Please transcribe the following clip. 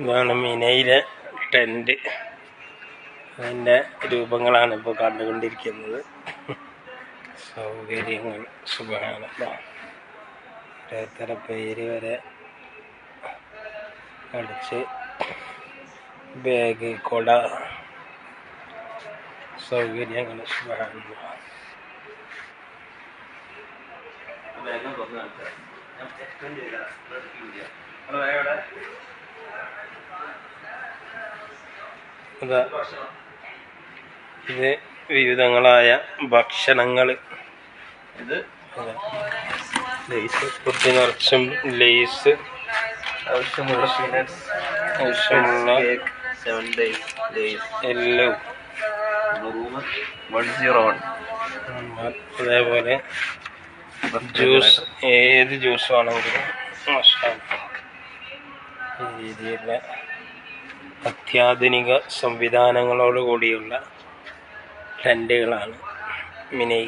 ഇതാണ് മിനയിലെ ടെന്റ്. അതിന്റെ രൂപങ്ങളാണ് ഇപ്പോൾ കണ്ടുകൊണ്ടിരിക്കുന്നത്. സൗകര്യങ്ങൾ സുഖമാണ്. ഓരോരുത്തര പേര് വരെ അടിച്ച് ബാഗ് കൊട. സൗകര്യങ്ങൾ സുഖമാണ്. അതാ. ഇത് വിവിധങ്ങളായ ഭക്ഷണങ്ങൾ ഇത് ലേസ് കുത്തി നിറച്ചും ലേസ്. ആവശ്യമുള്ള പീനട്സ് ആവശ്യമുള്ള കേക്ക് സെവൻ ഡേയ്സ് ഡേയ്സ് എല്ലാം റൂം വൺ സീറോ വൺ അതേപോലെ ജ്യൂസ് ഏത് ജ്യൂസ് ആണെങ്കിലും ഈ രീതിയിലുള്ള അത്യാധുനിക സംവിധാനങ്ങളോട് കൂടിയുള്ള ടെന്റുകളാണ് മിനി.